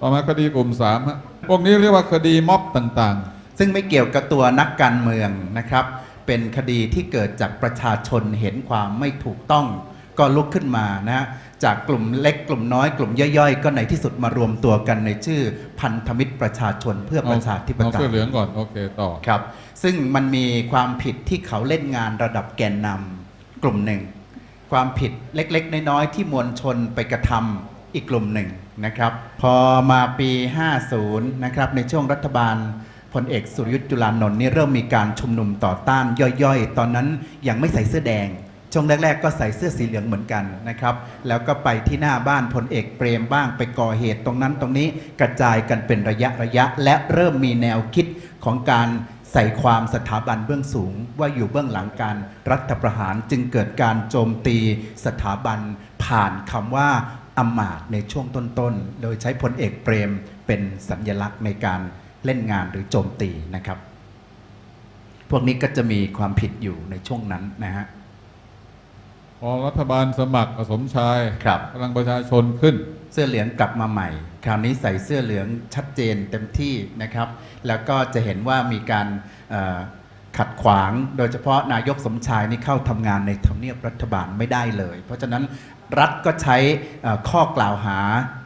ต่อมาคดีกลุ่มสามฮะพวกนี้เรียกว่าคดีม็อบต่างซึ่งไม่เกี่ยวกับตัวนักการเมืองนะครับ เป็นคดีที่เกิดจากประชาชนเห็นความไม่ถูกต้อง ก็ลุกขึ้นมานะฮะจากกลุ่มเล็กกลุ่มน้อยกลุ่มย่อยๆ ก็ในที่สุดมารวมตัวกันในชื่อพันธมิตรประชาชนเพื่อๆประชาธิปเอาไตเสื้อยเหลืองก่อน โอเคต่อ ครับซึ่งมันมีความผิดที่เขาเล่นงานระดับแกนนำกลุ่มหนึ่ง ความผิดเล็กๆ น้อยๆที่มวลชนไปกระทำ อีกกลุ่มหนึ่งนะครับ พอมาปี 50 นะครับ ในช่วงรัฐบาลพลเอกสุรยุทธ์จุลานนท์นี่เริ่มมีการชุมนุมต่อต้านย่อยๆ ตอนนั้นยังไม่ใส่เสื้อแดง ช่วงแรกๆ ก็ใส่เสื้อสีเหลืองเหมือนกันนะครับ แล้วก็ไปที่หน้าบ้านพลเอกเปรมบ้างไปก่อเหตุตรงนั้นตรงนี้กระจายกันเป็นระยะระยะ และเริ่มมีแนวคิดของการใส่ความสถาบันเบื้องสูง ว่าอยู่เบื้องหลังการรัฐประหารจึงเกิดการโจมตีสถาบันผ่านคำว่า อำมาตย์ในช่วงต้นๆ โดยใช้พลเอกเปรมเป็นสัญลักษณ์ในการเล่นงานหรือโจมตีนะครับ พวกนี้ก็จะมีความผิดอยู่ในช่วงนั้นนะฮะพอรัฐบาลสมัครสมชายครับพลังประชาชนขึ้น เสื้อเหลืองกลับมาใหม่ คราวนี้ใส่เสื้อเหลืองชัดเจนเต็มที่นะครับ แล้วก็จะเห็นว่ามีการเอ่อขัดขวาง โดยเฉพาะนายกสมชายนี่เข้าทำงานในทำเนียบรัฐบาลไม่ได้เลย เพราะฉะนั้น รัฐก็ใช้เอ่อข้อกล่าวหา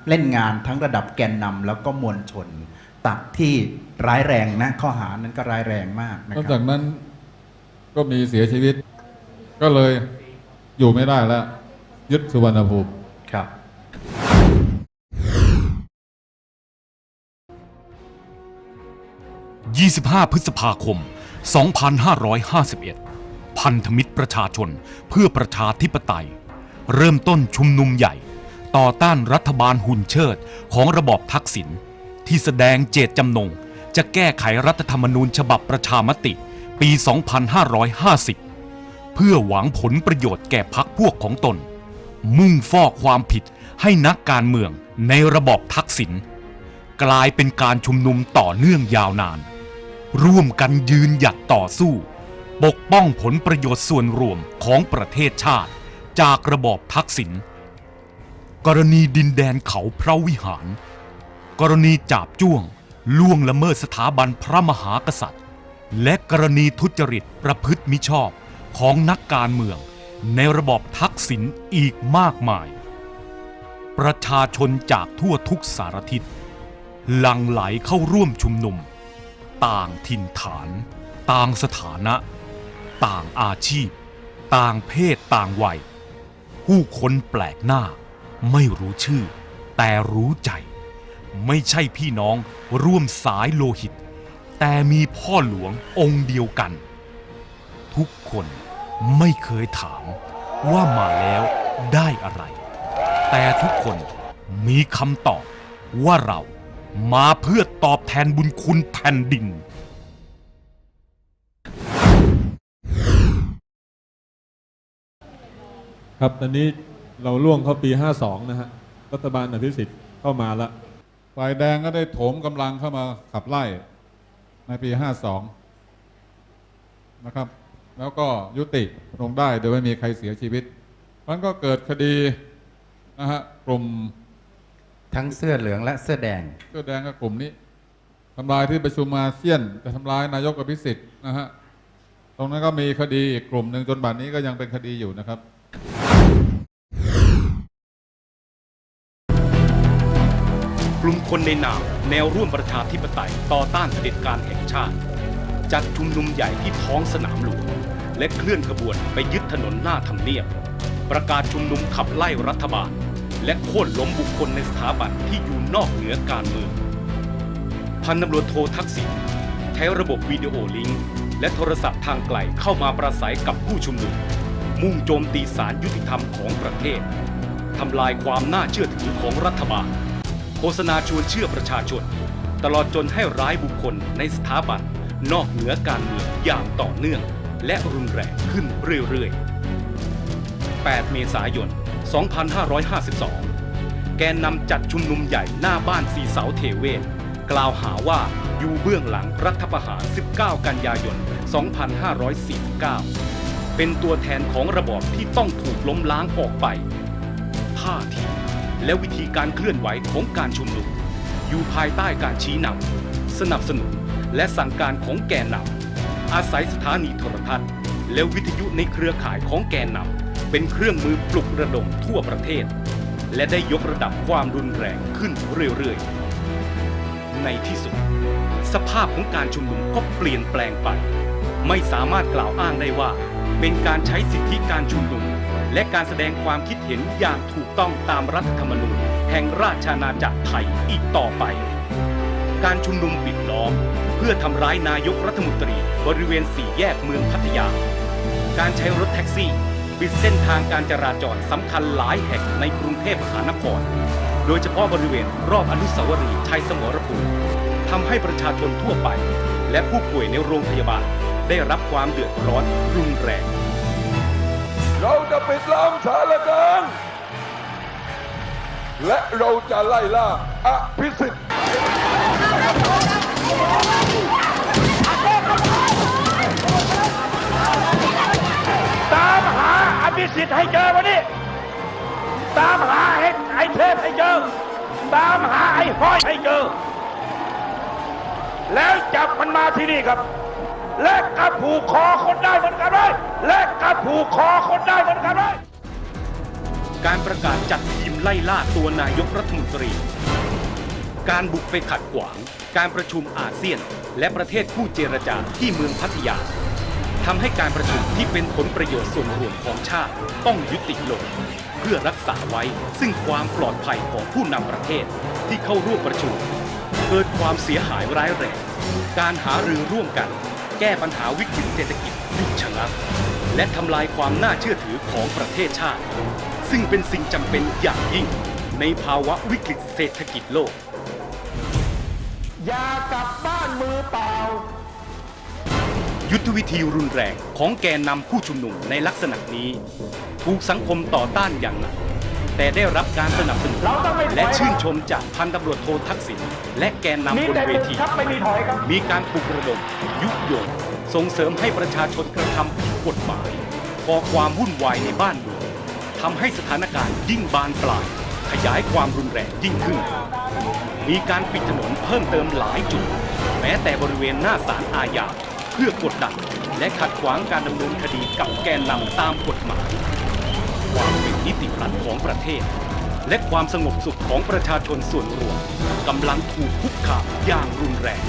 เล่นงานทั้งระดับแกนนำแล้วก็มวลชน ตักที่ร้ายแรงนะข้อหานั้นก็ร้ายแรงมากนะนอกคจารับกนั้นก็มีเสียชีวิต ก็เลยอยู่ไม่ได้แล้ว ยึดสุวรรณภูมิ ครับ 25 พฤษภาคม 2551 พันธมิตรประชาชนเพื่อประชาธิปไตย เริ่มต้นชุมนุมใหญ่ ต่อต้านรัฐบาลหุ่นเชิดของระบอบทักษิณที่แสดงเจตจำนง จะแก้ไขรัฐธรรมนูญฉบับประชามติปี 2550 เพื่อหวังผลประโยชน์แก่พรรคพวกของตน มุ่งฟอกความผิดให้นักการเมืองในระบอบทักษิณกลายเป็นการชุมนุมต่อเนื่องยาวนาน ร่วมกันยืนหยัดต่อสู้ ปกป้องผลประโยชน์ส่วนรวมของประเทศชาติ จากระบอบทักษิณกรณีดินแดนเขาพระวิหาร กรณีจาบจ้วงล่วงละเมิดสถาบันพระมหากษัตริย์ และกรณีทุจริตประพฤติมิชอบของนักการเมือง ในระบอบทักษิณอีกมากมาย ประชาชนจากทั่วทุกสารทิศหลั่งไหลเข้าร่วมชุมนุม ต่างถิ่นฐาน ต่างสถานะ ต่างอาชีพ ต่างเพศต่างวัย ผู้คนแปลกหน้า ไม่รู้ชื่อ แต่รู้ใจ ไม่ใช่พี่น้องร่วมสายโลหิต แต่มีพ่อหลวงองค์เดียวกัน ทุกคนไม่เคยถามว่ามาแล้วได้อะไร แต่ทุกคนมีคำตอบว่าเรามาเพื่อตอบแทนบุญคุณแผ่นดิน ครับตอนนี้เราล่วงเข้าปี 52 นะฮะ รัฐบาลอภิสิทธิ์เข้ามาละฝ่ายแดงก็ได้โถมกำลังเข้ามาขับไล่ในปี 52 นะครับ แล้วก็ยุติลงได้โดยไม่มีใครเสียชีวิตมันก็เกิดคดีนะฮะกลุ่มทั้งเสื้อเหลืองและเสื้อแดง เสื้อแดงกับกลุ่มนี้ทำลายที่ประชุมอาเซียนจะทำลายนายกอภิสิทธิ์นะฮะตรงนั้นก็มีคดีอีกกลุ่มหนึ่งจนบัดนี้ก็ยังเป็นคดีอยู่นะครับ ลุ่มคนในนามแนวร่วมประชาธิปไตยต่อต้านเผด็จการแห่งชาติ จัดชุมนุมใหญ่ที่ท้องสนามหลวงและเคลื่อนขบวนไปยึดถนนหน้าทำเนียบ ประกาศชุมนุมขับไล่รัฐบาล และโค่นล้มบุคคลในสถาบันที่อยู่นอกเหนือการเมืองพันตำรวจโททักษิณใช้ระบบวิดีโอลิงก์และโทรศัพท์ทางไกลเข้ามาประสัยกับผู้ชุมนุม มุ่งโจมตีสารยุติธรรมของประเทศทำลายความน่าเชื่อถือของรัฐบาล โฆษณาชวนเชื่อประชาชน ตลอดจนให้ร้ายบุคคลในสถาบันนอกเหนือการเมืองอย่างต่อเนื่อง และรุนแรงขึ้นเรื่อยๆ 8 เมษายน 2552 แกนนำจัดชุมนุมใหญ่หน้าบ้านสีเสาเทเวศกล่าวหาว่าอยู่เบื้องหลังรัฐประหาร 19 กันยายน 2549 เป็นตัวแทนของระบอบที่ต้องถูกล้มล้างออกไปท่าที และวิธีการเคลื่อนไหวของการชุมนุม อยู่ภายใต้การชี้นำสนับสนุนและสั่งการของแกนนำอาศัยสถานีโทรทัศน์ และวิทยุในเครือข่ายของแกนนำเป็นเครื่องมือปลุกระดมทั่วประเทศ และได้ยกระดับความรุนแรงขึ้นเรื่อยๆ ในที่สุด สภาพของการชุมนุมก็เปลี่ยนแปลงไป ไม่สามารถกล่าวอ้างได้ว่า เป็นการใช้สิทธิการชุมนุม และการแสดงความคิดเห็นอย่างถูกต้องตามรัฐธรรมนูญแห่งราชอาณาจักรไทยอีกต่อไป การชุมนุมปิดล้อม เพื่อทำร้ายนายกรัฐมนตรีบริเวณสี่แยกเมืองพัทยา การใช้รถแท็กซี่ปิดเส้นทางการจราจรสำคัญหลายแห่งในกรุงเทพมหานคร โดยเฉพาะบริเวณรอบอนุสาวรีย์ชัยสมรภูมิทำให้ประชาชนทั่วไป และผู้ป่วยในโรงพยาบาลได้รับความเดือดร้อนรุนแรง เราจะปิดล้อมสารกลางและเราจะไล่ล่าอภิสิทธิ์ตามหาอภิสิทธิ์ให้เจอวันนี้ ตามหาไอ้ไอ้เทพให้เจอ ตามหาไอ้ห้อยให้เจอ แล้วจับมันมาที่นี่ครับ และกระผูกคอคนได้เหมือนกันเลยและกระผูกคอคนได้เหมือนกันเลยการประกาศจัดทีมไล่ล่าตัวนายกรัฐมนตรี การบุกไปขัดขวาง การประชุมอาเซียน และประเทศคู่เจรจาที่เมืองพัทยาทำให้การประชุมที่เป็นผลประโยชน์ส่วนรวมของชาติต้องยุติลง เพื่อรักษาไว้ซึ่งความปลอดภัยของผู้นำประเทศที่เข้าร่วมประชุม เกิดความเสียหายร้ายแรง การหารือร่วมกัน แก้ปัญหาวิกฤตเศรษฐกิจหยุดชะงักและทำลายความน่าเชื่อถือของประเทศชาติ ซึ่งเป็นสิ่งจำเป็นอย่างยิ่ง ในภาวะวิกฤตเศรษฐกิจโลก อย่ากลับบ้านมือเปล่า ยุทธวิธีรุนแรงของแกนนำผู้ชุมนุมในลักษณะนี้ ถูกสังคมต่อต้านอย่างหนัก แต่ได้รับการสนับสนุนเราต้องไม่ถอยและชื่นชมจากพันตำรวจโททักษิณและแกนนำมีบนแต่เวบุกทีครับไม่มีถอยครับมีการปลุกระดมยุยงส่งเสริมให้ประชาชนกระทำผิดกฎหมายก่อความวุ่นวายในบ้านเมืองทำให้สถานการณ์ยิ่งบานปลาย ขยายความรุนแรงยิ่งขึ้น มีการปิดถนนเพิ่มเติมหลายจุด แม้แต่บริเวณหน้าศาลอาญาเพื่อกดดันและขัดขวางการดำเนินคดีกับแกนนำตามกฎหมาย ความเป็นนิติรัฐของประเทศ และความสงบสุขของประชาชนส่วนรวมกำลังถูกคุกคามอย่างรุนแรง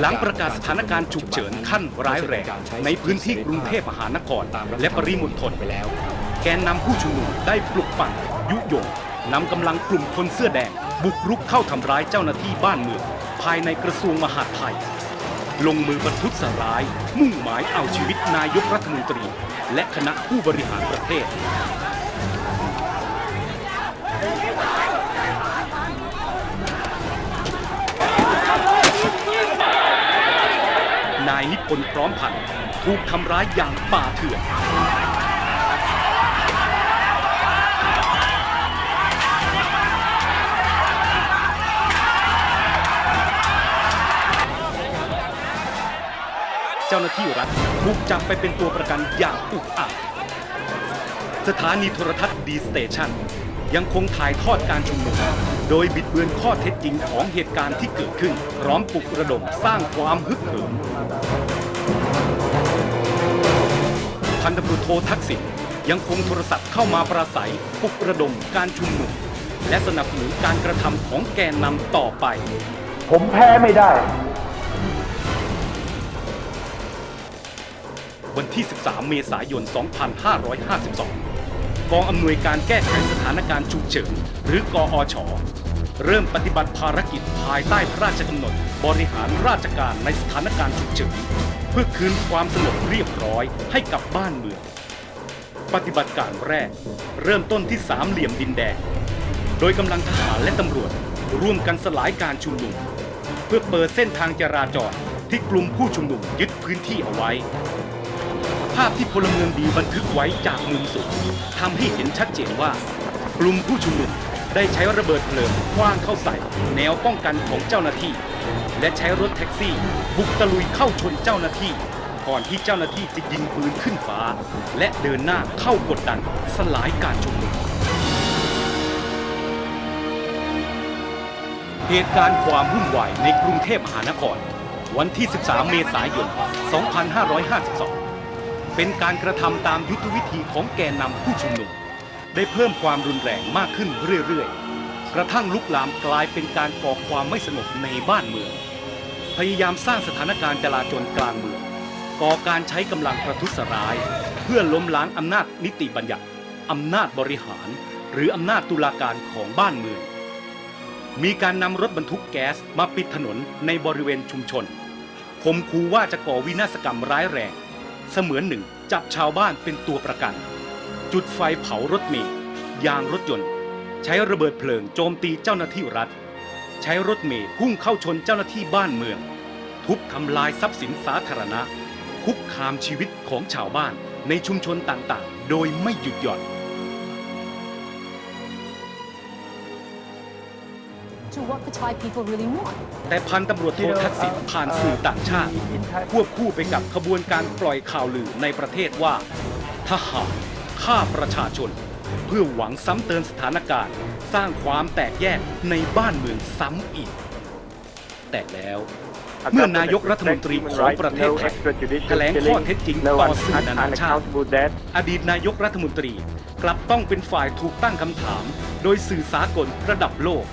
หลังประกาศสถานการณ์ฉุกเฉินขั้นร้ายแรงในพื้นที่กรุงเทพมหานครและปริมณฑลไปแล้ว แกนนำผู้ชุมนุมได้ปลุกปั่นยุยงนำกำลังกลุ่มคนเสื้อแดง บุกรุกเข้าทำร้ายเจ้าหน้าที่บ้านเมืองภายในกระทรวงมหาดไทย ลงมือบรรทุษร้าย มุ่งหมายเอาชีวิตนายกรัฐมนตรี และคณะผู้บริหารประเทศ นายนิพนธ์พร้อมพันธ์ถูกทำร้ายอย่างป่าเถื่อน จ้าหน้าที่รัฐถูกจับไปเป็นตัวประกันอย่างอุกอาจสถานีโทรทัศน์ดีสเตชันยังคงถ่ายทอดการชุมนุมโดยบิดเบือนข้อเท็จจริงของเหตุการณ์ที่เกิดขึ้น พร้อมปลุกระดมสร้างความฮึกเหิมพันตำรวจโททักษิณยังคงโทรศัพท์เข้ามาปราศัยปลุกระดมการชุมนุม และสนับสนุนการกระทำของแกนนำต่อไป ผมแพ้ไม่ได้ วันที่ 13 เมษายน 2552 กองอำนวยการแก้ไขสถานการณ์ฉุกเฉิน หรือกออชเริ่มปฏิบัติภารกิจภายใต้พระราชกำหนด บริหารราชการในสถานการณ์ฉุกเฉิน เพื่อคืนความสงบเรียบร้อยให้กับบ้านเมือง ปฏิบัติการแรก เริ่มต้นที่สามเหลี่ยมดินแดง โดยกำลังทหารและตำรวจ ร่วมกันสลายการชุมนุม เพื่อเปิดเส้นทางจราจรที่กลุ่มผู้ชุมนุมยึดพื้นที่เอาไว้ ภาพที่พลเมืองดีบันทึกไว้จากมุมสูงทำให้เห็นชัดเจนว่ากลุ่มผู้ชุมนุมได้ใช้ระเบิดเพลิงคว้างเข้าใส่ แนวป้องกันของเจ้าหน้าที่ และใช้รถแท็กซี่ บุกตะลุยเข้าชนเจ้าหน้าที่ ก่อนที่เจ้าหน้าที่จะยิงปืนขึ้นฟ้า และเดินหน้าเข้ากดดันสลายการชุมนุมเหตุการณ์ความวุ่นวายในกรุงเทพมหานคร วันที่ 13 เมษายน 2552 เป็นการกระทำตามยุทธวิธีของแกนนำผู้ชุมนุม ได้เพิ่มความรุนแรงมากขึ้นเรื่อยๆ กระทั่งลุกลามกลายเป็นการก่อความไม่สงบในบ้านเมือง พยายามสร้างสถานการณ์จลาจลกลางเมือง ก่อการใช้กำลังประทุษร้าย เพื่อล้มล้างอำนาจนิติบัญญัติอำนาจบริหาร หรืออำนาจตุลาการของบ้านเมือง มีการนำรถบรรทุกแก๊สมาปิดถนนในบริเวณชุมชนข่มขู่ว่าจะก่อวินาศกรรมร้ายแรง เสมือนหนึ่งจับชาวบ้านเป็นตัวประกัน จุดไฟเผารถเมย์ยางรถยนต์ ใช้ระเบิดเพลิงโจมตีเจ้าหน้าที่รัฐ ใช้รถเมย์พุ่งเข้าชนเจ้าหน้าที่บ้านเมือง ทุบทำลายทรัพย์สินสาธารณะ คุกคามชีวิตของชาวบ้านในชุมชนต่างๆ โดยไม่หยุดหย่อน to what the Thai people really want. แต่พันตำรวจโททักษิณผ่านสื่อต่างชาติ ควบคู่ไปกับขบวนการปล่อยข่าวลือในประเทศว่า ทหารฆ่าประชาชน เพื่อหวังซ้ำเติมสถานการณ์ สร้างความแตกแยกในบ้านเมืองซ้ำอีก แต่แล้วเมื่อนายกรัฐมนตรีของประเทศไทยแถลงข้อเท็จจริงต่อสื่อนานาชาติอดีตนายกรัฐมนตรีกลับต้องเป็นฝ่ายถูกตั้งคำถาม โดยสื่อสากลระดับโลก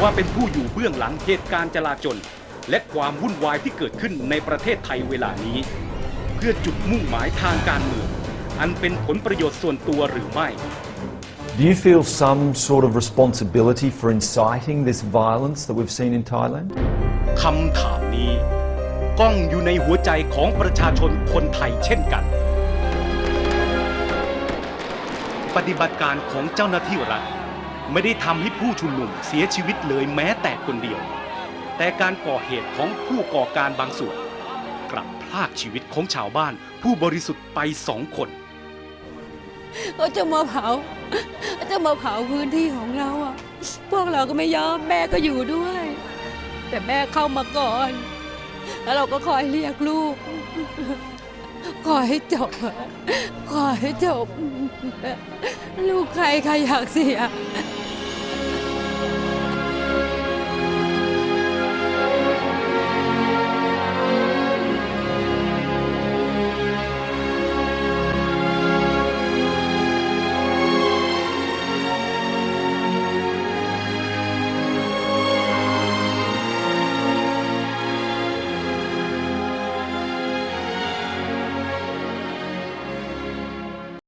ว่าเป็นผู้อยู่เบื้องหลังเหตุการณ์จลาจล และความวุ่นวายที่เกิดขึ้นในประเทศไทยเวลานี้ เพื่อจุดมุ่งหมายทางการเมืองอันเป็นผลประโยชน์ส่วนตัวหรือไม่ Do you feel some sort of responsibility for inciting this violence that we've seen in Thailand? คำถามนี้ก้องอยู่ในหัวใจของประชาชนคนไทยเช่นกัน ปฏิบัติการของเจ้าหน้าที่รัฐ ไม่ได้ทำให้ผู้ชุมนุมเสียชีวิตเลยแม้แต่คนเดียว แต่การก่อเหตุของผู้ก่อการบางส่วน กลับพลากชีวิตของชาวบ้านผู้บริสุทธิ์ไปสองคน เขาจะมาเผาเขาจะมาเผาพื้นที่ของเราอะ พวกเราก็ไม่ยอมแม่ก็อยู่ด้วย แต่แม่เข้ามาก่อน แล้วเราก็คอยเรียกลูกขอให้จบเถอะขอให้จบ ลูกใครใครอยากเสีย